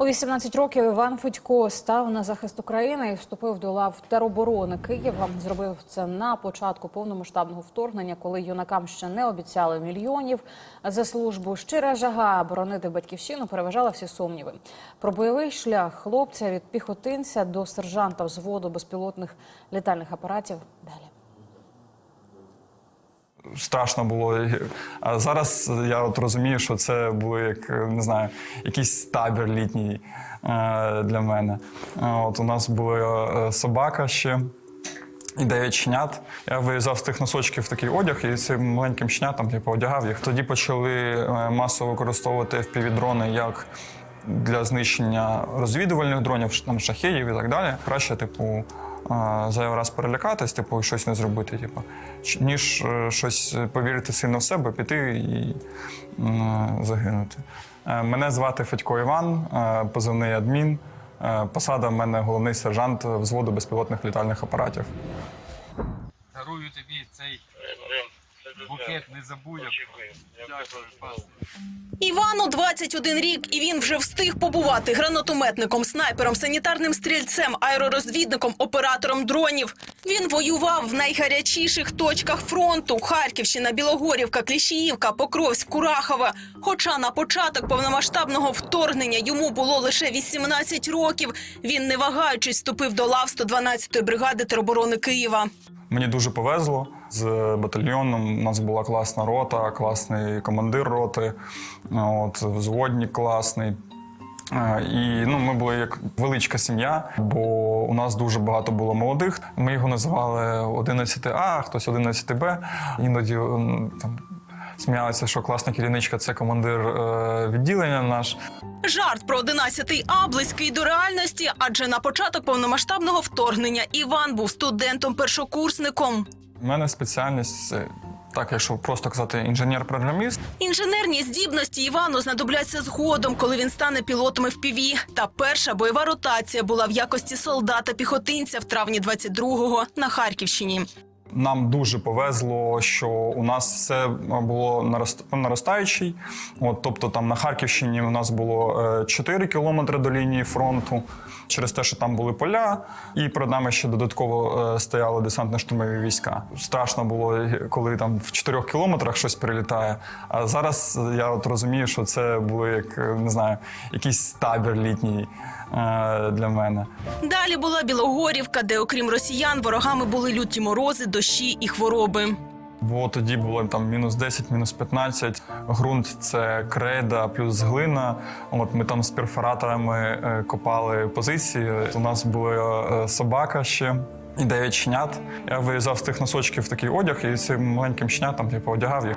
У 18 років Іван Федько став на захист України і вступив до лав тероборони Києва. Зробив це на початку повномасштабного вторгнення, коли юнакам ще не обіцяли мільйонів за службу. Щира жага боронити батьківщину переважала всі сумніви. Про бойовий шлях хлопця від піхотинця до сержанта взводу безпілотних літальних апаратів. Далі. Страшно було. А зараз я от розумію, що це було як не знаю, якийсь табір літній е, для мене. Е, От у нас була е, собака ще. І дев'ять щенят. Я вирізав з тих носочків такий одяг і цим маленьким щенятам типу, одягав їх. Тоді почали масово використовувати FPV-дрони як для знищення розвідувальних дронів, там шахедів і так далі. Краще, типу, зайвий раз перелякатись, типу, щось не зробити, типу, ніж е, щось повірити сильно в себе, піти і загинути. Е, Мене звати Федько Іван, е, позивний адмін. Посада в мене головний сержант взводу безпілотних літальних апаратів. Дарую тобі цей букет незабудок. Дякую. Івану 21 рік, і він вже встиг побувати гранатометником, снайпером, санітарним стрільцем, аеророзвідником, оператором дронів. Він воював в найгарячіших точках фронту: Харківщина, Білогорівка, Кліщіївка, Покровськ, Курахове. Хоча на початок повномасштабного вторгнення йому було лише 18 років. Він, не вагаючись, вступив до лав 112-ї бригади тероборони Києва. Мені дуже повезло з батальйоном. У нас була класна рота, класний командир роти, от, взводник класний. Е, І ну, ми були як величка сім'я, бо у нас дуже багато було молодих. Ми його називали 11А, хтось 11Б. Іноді там сміялися, що класна керівничка це командир е, відділення наш. Жарт про 11 А близький до реальності, адже на початок повномасштабного вторгнення Іван був студентом-першокурсником. У мене спеціальність, так якщо просто казати, інженер-програміст. Інженерні здібності Івану знадобляться згодом, коли він стане пілотом FPV. Та перша бойова ротація була в якості солдата-піхотинця в травні 22-го на Харківщині. Нам дуже повезло, що у нас все було нарост- наростаючий. От, тобто там на Харківщині у нас було е, 4 кілометри до лінії фронту через те, що там були поля, і перед нами ще додатково е, стояли десантно-штурмові війська. Страшно було, коли там в 4 кілометрах щось прилітає. А зараз я от розумію, що це було як е, не знаю, якийсь табір літній е, для мене. Далі була Білогорівка, де, окрім росіян, ворогами були люті морози, дощі і хвороби. Бо тоді було там мінус 10, мінус 15. Ґрунт це крейда плюс глина. От ми там з перфораторами е, копали позиції. У нас була е, собака ще. І дев'ять щенят. Я вирізав з тих носочків такий одяг і цим маленьким щенятам типу, одягав їх.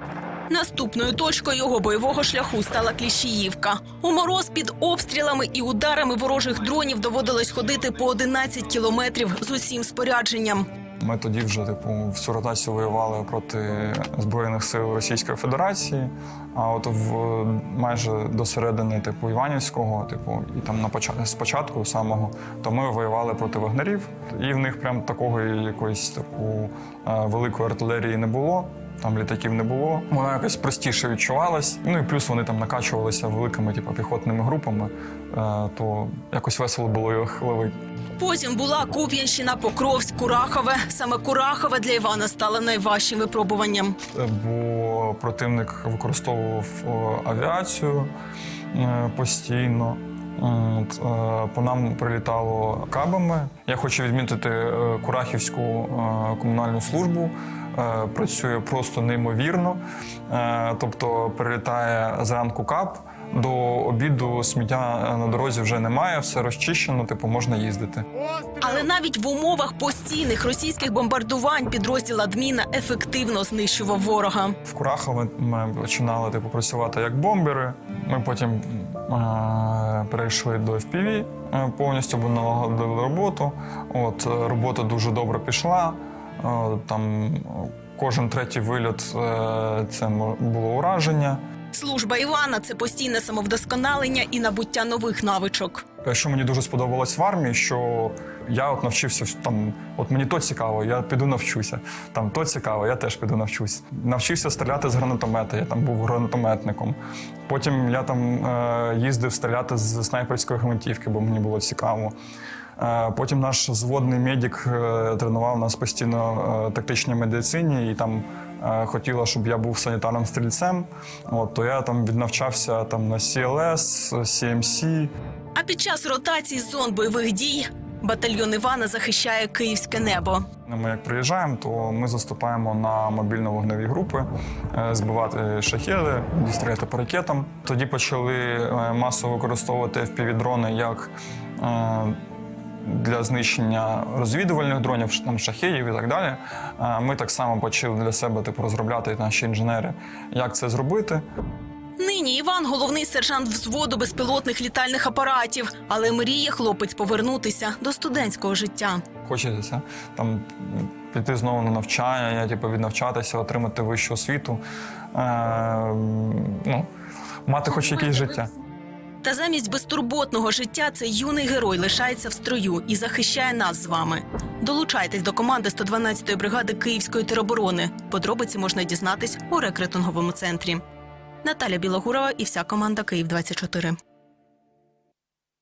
Наступною точкою його бойового шляху стала Кліщіївка. У мороз під обстрілами і ударами ворожих дронів доводилось ходити по 11 кілометрів з усім спорядженням. Ми тоді вже типу всю ротацію воювали проти збройних сил Російської Федерації. А от в майже до середини, типу Іванівського, типу, і там на початку спочатку самого, то ми воювали проти вагнерів, і в них прям такого якоїсь типу е, великої артилерії не було. Там літаків не було. Вона якось простіше відчувалась. Ну і плюс вони там накачувалися великими, типу, піхотними групами. Е, то якось весело було їх ловити. Потім була Куп'янщина, Покровськ, Курахове. Саме Курахове для Івана стало найважчим випробуванням. бо противник використовував авіацію е, постійно. Е, По нам прилітало кабами. Я хочу відмітити е, Курахівську е, комунальну службу. Працює просто неймовірно. Тобто прилітає зранку кап. До обіду сміття на дорозі вже немає, все розчищено, типу можна їздити. Але навіть в умовах постійних російських бомбардувань підрозділ адміна ефективно знищував ворога. В Курахове ми починали типу, працювати як бомбери. Ми потім перейшли до FPV, е, повністю бо налагодили роботу. От е, робота дуже добре пішла. Е, там кожен третій вильот це було ураження. Служба Івана це постійне самовдосконалення і набуття нових навичок. Що мені дуже сподобалось в армії, що я от навчився там, от мені то цікаво, я піду навчуся. Там то цікаво, я теж піду навчусь. Навчився стріляти з гранатомета, я там був гранатометником. Потім я там е, їздив стріляти з снайперської гвинтівки, бо мені було цікаво. Е, Потім наш зводний медик е, тренував нас постійно е, тактичній медицині і там хотіла, щоб я був санітарним стрільцем. От, то я там віднавчався там на CLS, CMC. А під час ротації зон бойових дій батальйон Івана захищає київське небо. Ми як приїжджаємо, то ми заступаємо на мобільно-вогневі групи, е, збивати шахеди, стріляти по ракетам. Тоді почали е, масово використовувати FPV-дрони як е, для знищення розвідувальних дронів, там шахедів і так далі. Ми так само почали для себе типу, розробляти наші інженери, як це зробити. Нині Іван головний сержант взводу безпілотних літальних апаратів, але мріє хлопець повернутися до студентського життя. Хочеться там піти знову на навчання, типу, віднавчатися, отримати вищу освіту, е, ну, мати хоч якесь життя. Та замість безтурботного життя цей юний герой лишається в строю і захищає нас з вами. Долучайтесь до команди 112-ї бригади Київської тероборони. Подробиці можна дізнатись у рекрутинговому центрі. Наталя Білогурова і вся команда Київ 24